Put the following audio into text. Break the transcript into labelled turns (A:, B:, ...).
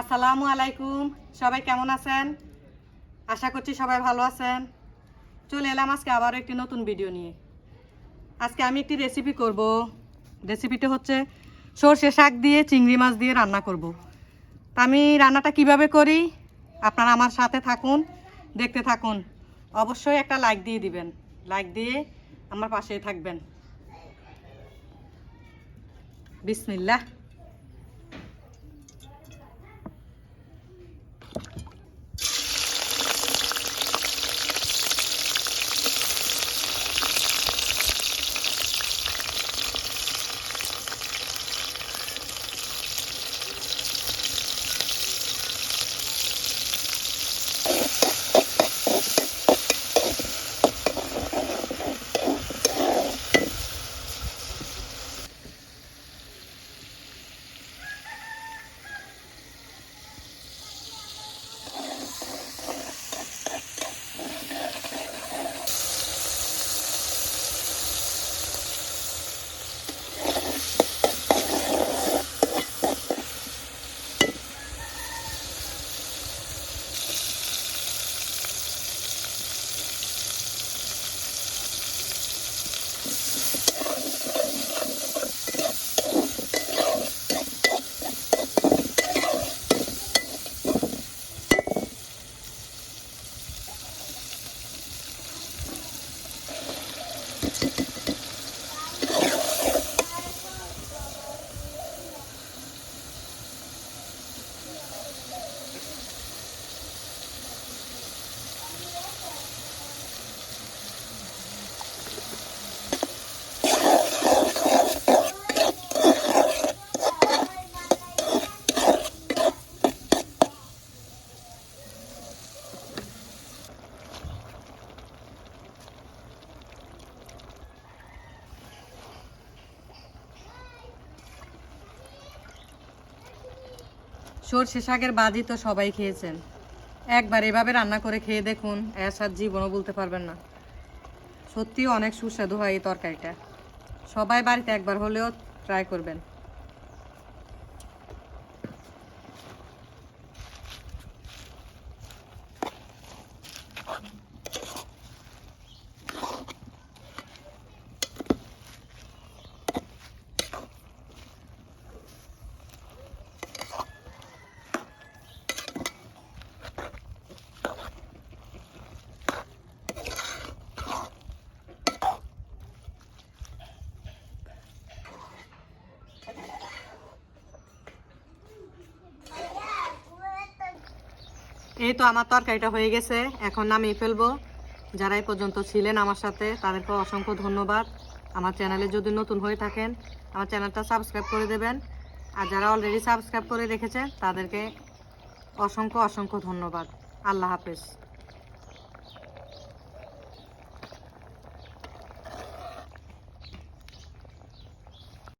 A: আসসালামু আলাইকুম। সবাই কেমন আছেন? আশা করছি সবাই ভালো আছেন। চলে এলাম আজকে আবারও একটি নতুন ভিডিও নিয়ে। আজকে আমি একটি রেসিপি করব। রেসিপিটা হচ্ছে সর্ষে শাক দিয়ে চিংড়ি মাছ দিয়ে রান্না করব। তা আমি রান্নাটা কীভাবে করি? আপনারা আমার সাথে থাকুন, দেখতে থাকুন। অবশ্যই একটা লাইক দিয়ে দিবেন। লাইক দিয়ে আমার পাশেই থাকবেন। বিসমিল্লাহ। সর্ষে শাকের বাজি তো সবাই খেয়েছেন। একবার এভাবে রান্না করে খেয়ে দেখুন এর জীবনও বলতে পারবেন না। সত্যি অনেক সুস্বাদু হয় এই তরকারিটা। সবাই বাড়িতে একবার হলেও ট্রাই করবেন। এই তো আমার তরকারিটা হয়ে গেছে। এখন নামিয়ে ফেলব। যারা এই পর্যন্ত ছিলেন আমার সাথে, তাদেরকে অসংখ্য ধন্যবাদ। আমার চ্যানেলে যদি নতুন হয়ে থাকেন, আমার চ্যানেলটা সাবস্ক্রাইব করে দেবেন। আর যারা অলরেডি সাবস্ক্রাইব করে রেখেছে তাদেরকে অসংখ্য অসংখ্য ধন্যবাদ। আল্লাহ হাফেজ।